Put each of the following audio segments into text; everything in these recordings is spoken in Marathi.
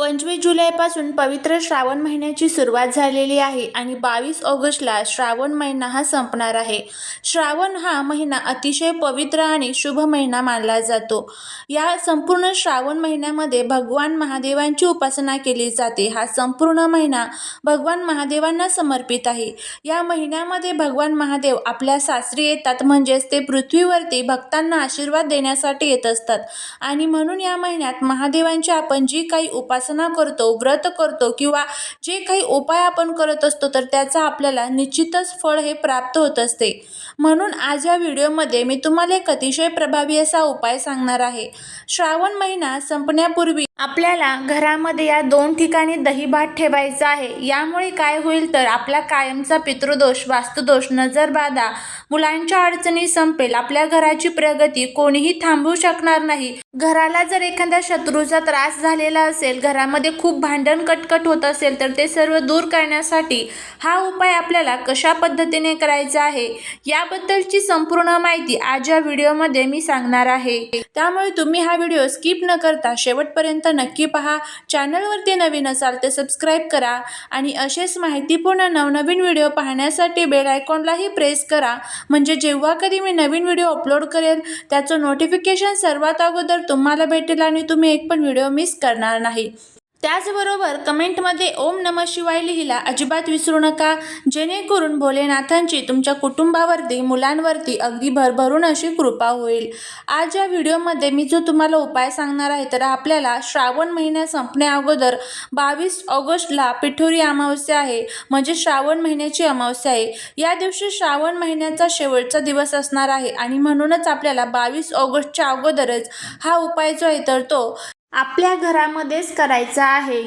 पंचवीस जुलैपासून पवित्र श्रावण महिन्याची सुरुवात झालेली आहे आणि बावीस ऑगस्टला श्रावण महिना हा संपणार आहे. श्रावण हा महिना अतिशय पवित्र आणि शुभ महिना मानला जातो. या संपूर्ण श्रावण महिन्यामध्ये भगवान महादेवांची उपासना केली जाते. हा संपूर्ण महिना भगवान महादेवांना समर्पित आहे. या महिन्यामध्ये भगवान महादेव आपल्या सासरी येतात म्हणजेच ते पृथ्वीवरती भक्तांना आशीर्वाद देण्यासाठी येत असतात. आणि म्हणून या महिन्यात महादेवांची आपण जी काही उपासना करतो व्रत करतो किंवा जे काही उपाय आपण करत असतो तर त्याचा आपल्याला निश्चितच फळ हे प्राप्त होत असते. म्हणून आज या व्हिडिओमध्ये मी तुम्हाला एक अतिशय प्रभावी असा उपाय सांगणार आहे. श्रावण महिना संपण्यापूर्वी आपल्याला घरामध्ये या दोन ठिकाणी दही भात ठेवायचा आहे. यामुळे काय होईल तर आपला कायमचा पितृदोष वास्तुदोष नजरबाधा मुलांच्या अडचणी संपेल आपल्या घराची प्रगती कोणीही थांबवू शकणार नाही. घराला जर एखाद्या शत्रूचा त्रास झालेला असेल घरामध्ये खूप भांडण कटकट होत असेल तर ते सर्व दूर करण्यासाठी हा उपाय आपल्याला कशा पद्धतीने करायचा आहे याबद्दलची संपूर्ण माहिती आज या व्हिडिओमध्ये मी सांगणार आहे. त्यामुळे तुम्ही हा व्हिडिओ स्किप न करता शेवटपर्यंत नक्की पहा. चॅनलवरती नवीन असाल तर सबस्क्राईब करा आणि असेच माहितीपूर्ण नवनवीन व्हिडिओ पाहण्यासाठी बेल आयकॉनलाही प्रेस करा. म्हणजे जेव्हा कधी मी नवीन व्हिडिओ अपलोड करेल त्याचं नोटिफिकेशन सर्वात अगोदर तुम्हाला भेटेल आणि तुम्ही एक पण व्हिडिओ मिस करणार नाही. त्याचबरोबर कमेंटमध्ये ओम नम शिवाय लिहिला अजिबात विसरू नका. जेणेकरून भोलेनाथांची तुमच्या कुटुंबावरती मुलांवरती अगदी भरभरून अशी कृपा होईल. आज या व्हिडिओमध्ये मी जो तुम्हाला उपाय सांगणार आहे तर आपल्याला श्रावण महिना संपण्या अगोदर बावीस ऑगस्टला पिठोरी अमावस्या आहे. म्हणजे श्रावण महिन्याची अमावस्या आहे. या दिवशी श्रावण महिन्याचा शेवटचा दिवस असणार आहे आणि म्हणूनच आपल्याला बावीस ऑगस्टच्या अगोदरच हा उपाय जो आहे तर तो आपल्या घरामध्येच करायचा आहे.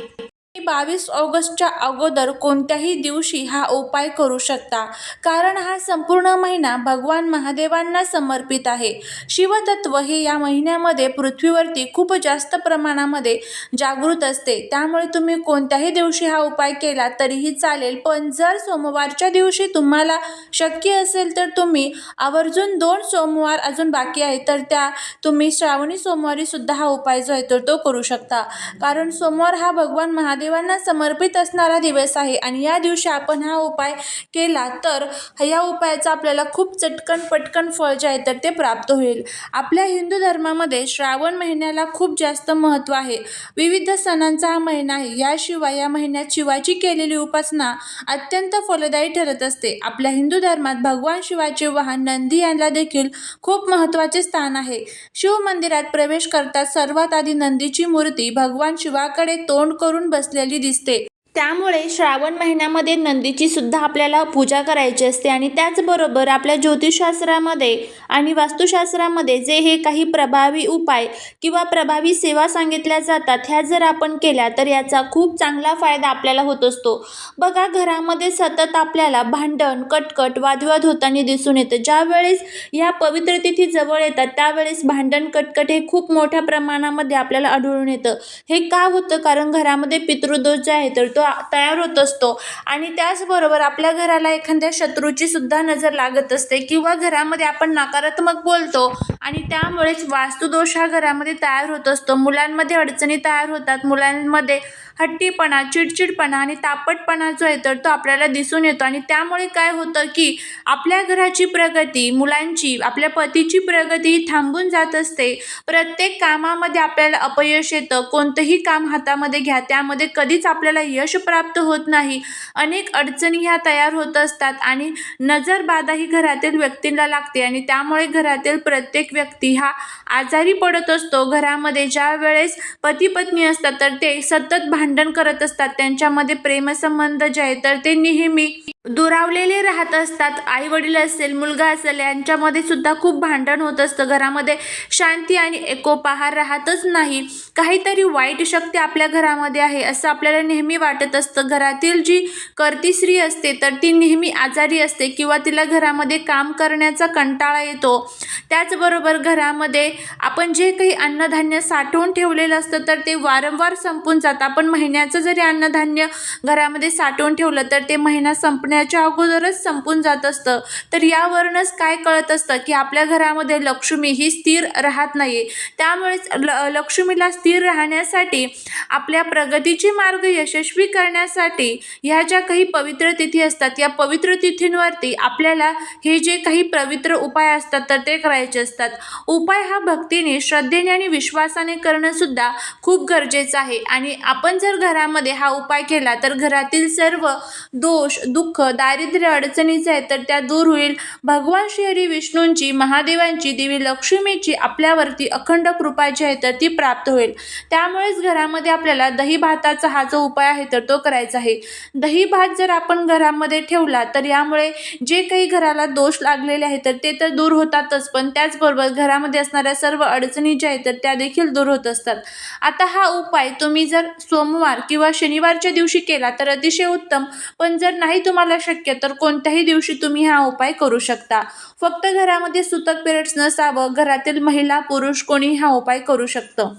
बावीस ऑगस्टच्या अगोदर कोणत्याही दिवशी हा उपाय करू शकता. कारण हा संपूर्ण महिना भगवान महादेवांना समर्पित आहे. शिवतत्व हे या महिन्यामध्ये पृथ्वीवरती खूप जास्त प्रमाणामध्ये जागृत असते. त्यामुळे तुम्ही कोणत्याही दिवशी हा उपाय केला तरीही चालेल. पण जर सोमवारच्या दिवशी तुम्हाला शक्य असेल तर तुम्ही आवर्जून दोन सोमवार अजून बाकी आहे तर त्या तुम्ही श्रावणी सोमवारी सुद्धा हा उपाय जो आहे तर तो करू शकता. कारण सोमवार हा भगवान महादेव महादेवांना समर्पित असणारा दिवस आहे आणि या दिवशी आपण हा उपाय केला तर या उपायाचा आपल्याला खूप चटकन पटकन फळ जे आहे तर ते प्राप्त होईल. आपल्या हिंदू धर्मामध्ये श्रावण महिन्याला खूप जास्त महत्त्व आहे. विविध सणांचा हा महिना आहे. याशिवाय या महिन्यात शिवाची केलेली उपासना अत्यंत फलदायी ठरत असते. आपल्या हिंदू धर्मात भगवान शिवाचे वाहन नंदी यांना देखील खूप महत्त्वाचे स्थान आहे. शिव मंदिरात प्रवेश करता सर्वात आधी नंदीची मूर्ती भगवान शिवाकडे तोंड करून बसलेली दिसते त्यामुळे श्रावण महिन्यामध्ये नंदीची सुद्धा आपल्याला पूजा करायची असते आणि त्याचबरोबर आपल्या ज्योतिषशास्त्रामध्ये आणि वास्तुशास्त्रामध्ये जे हे काही प्रभावी उपाय किंवा प्रभावी सेवा सांगितल्या जातात ह्या जर आपण केल्या तर याचा खूप चांगला फायदा आपल्याला होत असतो. बघा घरामध्ये सतत आपल्याला भांडण कटकट वादविवाद होताना दिसून येतं. ज्यावेळेस ह्या पवित्र तिथी जवळ येतात त्यावेळेस भांडण कटकट हे खूप मोठ्या प्रमाणामध्ये आपल्याला आढळून येतं. हे का होतं? कारण घरामध्ये पितृदोष जे आहे तर तो तयार होत असतो. आणि त्याचबरोबर आपल्या घराला एखाद्या शत्रूची सुद्धा नजर लागत असते किंवा घरामध्ये आपण नकारात्मक बोलतो आणि त्यामुळेच वास्तुदोष हा घरामध्ये तयार होत असतो. मुलांमध्ये अडचणी तयार होतात. मुलांमध्ये हट्टीपणा चिडचिडपणा आणि तापटपणा जो आहे तर तो आपल्याला दिसून येतो आणि त्यामुळे काय होतं की आपल्या घराची प्रगती मुलांची आपल्या पतीची प्रगती थांबून जात असते. प्रत्येक कामामध्ये आपल्याला अपयश येतं. कोणतंही काम हातामध्ये घ्या. त्यामध्ये कधीच आपल्याला यश प्राप्त होत नाही. अनेक अडचणी ह्या तयार होत असतात आणि नजरबाधा ही घरातील व्यक्तींना लागते आणि त्यामुळे घरातील प्रत्येक व्यक्ती हा आजारी पडत असतो. घरामध्ये ज्या वेळेस पती पत्नी असतात तर ते सतत भांडण करत असतात. त्यांच्यामध्ये प्रेमसंबंध जे आहे तर ते नेहमी दुरावलेले राहत असतात. आई वडील असेल मुलगा असेल यांच्यामध्ये सुद्धा खूप भांडण होत असतं. घरामध्ये शांती आणि एकोपा हा राहतच नाही. काहीतरी वाईट शक्ती आपल्या घरामध्ये आहे असं आपल्याला नेहमी वाटत असतं. घरातील जी करती स्त्री असते तर ती नेहमी आजारी असते किंवा तिला घरामध्ये काम करण्याचा कंटाळा येतो. त्याचबरोबर घरामध्ये आपण जे काही अन्नधान्य साठवून ठेवलेलं असतं तर ते वारंवार संपून जातं. आपण महिन्याचं जरी अन्नधान्य घरामध्ये साठवून ठेवलं तर ते महिना संपणे संपण्याच्या अगोदरच संपून जात असतं. तर यावरूनच काय कळत असतं की आपल्या घरामध्ये लक्ष्मी ही स्थिर राहत नाही त्यामुळेच ल लक्ष्मीला स्थिर राहण्यासाठी आपल्या प्रगतीचे मार्ग यशस्वी करण्यासाठी ह्या ज्या काही पवित्र तिथी असतात या पवित्र तिथींवरती आपल्याला हे जे काही पवित्र उपाय असतात तर ते करायचे असतात. उपाय हा भक्तीने श्रद्धेने आणि विश्वासाने करणंसुद्धा खूप गरजेचं आहे. आणि आपण जर घरामध्ये हा उपाय केला तर घरातील सर्व दोष दुःख दारिद्र्य अडचणीचं आहे आहेत तर त्या दूर होईल. भगवान श्री हरी विष्णूंची महादेवांची देवी लक्ष्मीची आपल्यावरती अखंड कृपा जी आहे तर ती प्राप्त होईल. त्यामुळेच घरामध्ये आपल्याला दही भाताचा हा जो उपाय आहे तर तो करायचा आहे. दही भात जर आपण घरामध्ये ठेवला तर यामुळे जे काही घराला दोष लागलेले आहेत तर ते तर दूर होतातच पण त्याचबरोबर घरामध्ये असणाऱ्या सर्व अडचणी ज्या आहेत तर त्या देखील दूर होत असतात. आता हा उपाय तुम्ही जर सोमवार किंवा शनिवारच्या दिवशी केला तर अतिशय उत्तम. पण जर नाही तुम्हाला शक्य तर कोणत्याही दिवशी तुम्ही हा उपाय करू शकता. फक्त घरामध्ये सुतक पिरियड्स नसावं घरातील महिला पुरुष कोणी हा उपाय करू शकतं.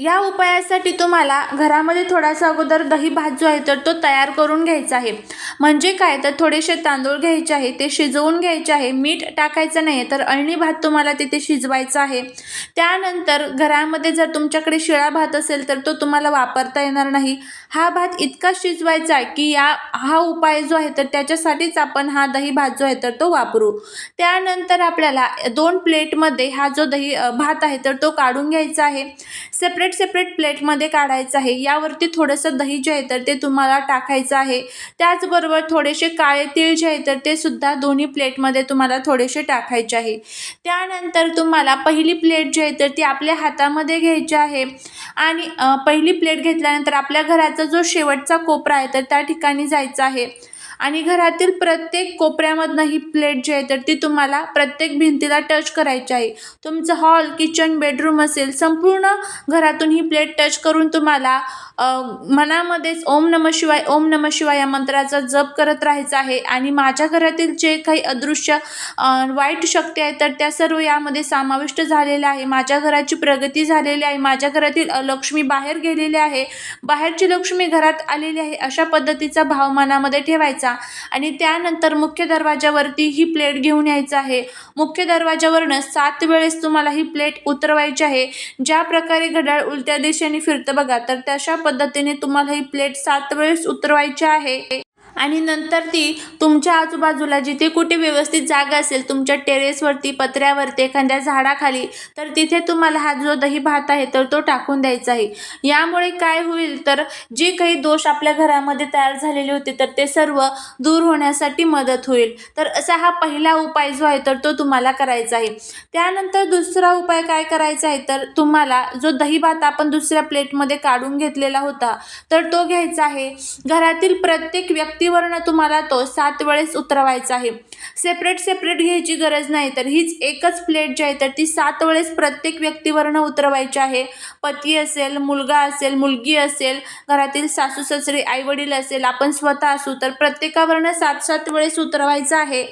या उपायासाठी तुम्हाला घरामध्ये थोडासा अगोदर दही भात जो आहे तर तो तयार करून घ्यायचा आहे. म्हणजे काय? तर थोडेसे तांदूळ घ्यायचे आहे ते शिजवून घ्यायचे आहे. मीठ टाकायचं नाही तर अळणी भात तुम्हाला तिथे शिजवायचा आहे. त्यानंतर घरामध्ये जर तुमच्याकडे शिळा भात असेल तर तो तुम्हाला वापरता येणार नाही. हा भात इतका शिजवायचा आहे की या हा उपाय जो आहे तर त्याच्यासाठीच आपण हा दही भात जो आहे तर तो वापरू. त्यानंतर आपल्याला दोन प्लेटमध्ये हा जो दही भात आहे तर तो काढून घ्यायचा आहे. सेपरेट सेपरेट प्लेटमध्ये काढायचं आहे. यावरती थोडंसं दही जे आहे तर ते तुम्हाला टाकायचं आहे. त्याचबरोबर थोडेसे काळे तीळ जे आहे तर ते सुद्धा दोन्ही प्लेटमध्ये तुम्हाला थोडेसे टाकायचे आहे. त्यानंतर तुम्हाला पहिली प्लेट जी आहे तर ती आपल्या हातामध्ये घ्यायची आहे. आणि पहिली प्लेट घेतल्यानंतर आपल्या घराचा जो शेवटचा कोपरा आहे तर त्या ठिकाणी जायचं आहे. आणि घरातील प्रत्येक कोपऱ्यामधनं ही प्लेट जी आहे तर ती तुम्हाला प्रत्येक भिंतीला टच करायची आहे. तुमचं हॉल किचन बेडरूम असेल संपूर्ण घरातून ही प्लेट टच करून तुम्हाला मनामध्येच ओम नम शिवाय ओम नम शिवाय या मंत्राचा जप करत राहायचा आहे. आणि माझ्या घरातील जे काही अदृश्य वाईट शक्ती आहे तर त्या सर्व यामध्ये समाविष्ट झालेल्या आहे. माझ्या घराची प्रगती झालेली आहे. माझ्या घरातील लक्ष्मी बाहेर गेलेली आहे. बाहेरची लक्ष्मी घरात आलेली आहे. अशा पद्धतीचा भाव मनामध्ये ठेवायचा. आणि त्यानंतर मुख्य दरवाजावरती ही प्लेट घेऊन यायचं आहे. मुख्य दरवाजावरनं सात वेळेस तुम्हाला ही प्लेट उतरवायची आहे. ज्या प्रकारे घड्याळ उलट्या दिशेने फिरतं बघा तर तशा पद्धतीने तुम्हाला ही प्लेट सात वेळेस उतरवायची आहे. आणि नंतर ती तुमच्या आजूबाजूला जिथे कुठे व्यवस्थित जागा असेल तुमच्या टेरेसवरती पत्र्यावरती एखाद्या झाडाखाली तर तिथे तुम्हाला हा जो दही भात आहे तर तो टाकून द्यायचा आहे. यामुळे काय होईल तर जे काही दोष आपल्या घरामध्ये तयार झालेले होते तर ते सर्व दूर होण्यासाठी मदत होईल. तर असा हा पहिला उपाय जो आहे तर तो तुम्हाला करायचा आहे. त्यानंतर दुसरा उपाय काय करायचा आहे तर तुम्हाला जो दही भात आपण दुसऱ्या प्लेटमध्ये काढून घेतलेला होता तर तो घ्यायचा आहे. घरातील प्रत्येक व्यक्ती व्यक्तीवरनं तुम्हाला तो सात वेळेस उतरवायचा आहे. सेपरेट सेपरेट घ्यायची गरज नाही. तर हीच एकच प्लेट जी आहे तर ती सात वेळेस प्रत्येक व्यक्तीवरनं उतरवायची आहे. पती असेल मुलगा असेल मुलगी असेल घरातील सासू सासरे आईवडील असेल आपण स्वतः असू तर प्रत्येकावरनं सात सात वेळेस उतरवायचं आहे.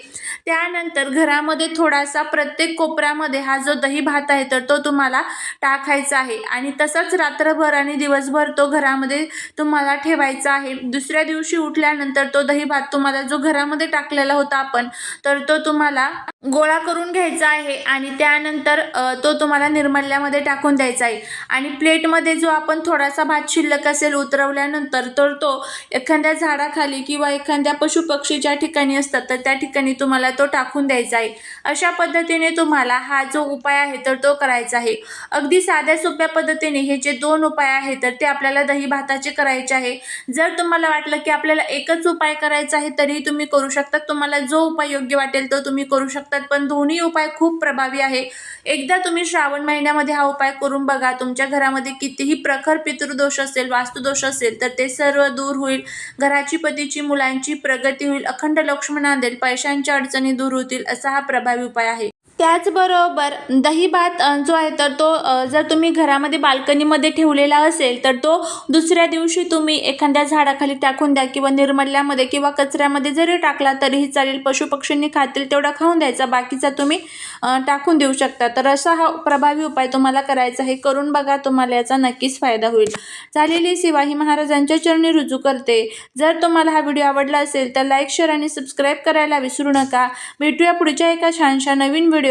त्यानंतर घरामध्ये थोडासा प्रत्येक कोपऱ्यामध्ये हा जो दही भात आहे तर तो तुम्हाला टाकायचा आहे. आणि तसाच रात्रभर आणि दिवसभर तो घरामध्ये तुम्हाला ठेवायचा आहे. दुसऱ्या दिवशी उठल्यानंतर तो दही भात तुम्हाला जो घरामध्ये टाकलेला होता आपण तर तो तुम्हाला गोळा करून घ्यायचा आहे आणि त्यानंतर तो तुम्हाला निर्मल्यामध्ये टाकून द्यायचा आहे. आणि प्लेटमध्ये जो आपण थोडासा भात शिल्लक असेल उतरवल्यानंतर तर तो एखाद्या झाडाखाली किंवा एखाद्या पशुपक्षी ज्या ठिकाणी असतात तर त्या ठिकाणी तुम्हाला तो टाकून द्यायचा आहे. अशा पद्धतीने तुम्हाला हा जो उपाय आहे तर तो करायचा आहे. अगदी साध्या सोप्या पद्धतीने हे जे दोन उपाय आहेत तर ते आपल्याला दही भाताचे करायचे आहे. जर तुम्हाला वाटलं की आपल्याला एकच उपाय करायचा आहे तरीही तुम्ही करू शकता. तुम्हाला जो उपाय योग्य वाटेल तो तुम्ही करू शकतात. पण दोन्ही उपाय खूप प्रभावी आहे. एकदा तुम्ही श्रावण महिन्यामध्ये हा उपाय करून बघा. तुमच्या घरामध्ये कितीही प्रखर पितृदोष असेल वास्तुदोष असेल तर ते सर्व दूर होईल. घराची पतीची मुलांची प्रगती होईल. अखंड लक्ष्मण नांदेल पैशांच्या अडचणी दूर होतील असा हा प्रभावी उपाय आहे. त्याचबरोबर दही भात जो आहे तर तो जर तुम्ही घरामध्ये बाल्कनीमध्ये ठेवलेला असेल तर तो दुसऱ्या दिवशी तुम्ही एखाद्या झाडाखाली टाकून द्या किंवा निर्मल्यामध्ये किंवा कचऱ्यामध्ये जरी टाकला तरीही चालेल. पशुपक्षींनी खातील तेवढा खाऊन द्यायचा. बाकीचा तुम्ही टाकून देऊ शकता. तर असा हा प्रभावी उपाय तुम्हाला करायचा आहे. करून बघा तुम्हाला याचा नक्कीच फायदा होईल. झालेली सेवा ही महाराजांच्या चरणी रुजू करते. जर तुम्हाला हा व्हिडिओ आवडला असेल तर लाईक शेअर आणि सबस्क्राईब करायला विसरू नका. भेटूया पुढच्या एका छानशा नवीन व्हिडिओ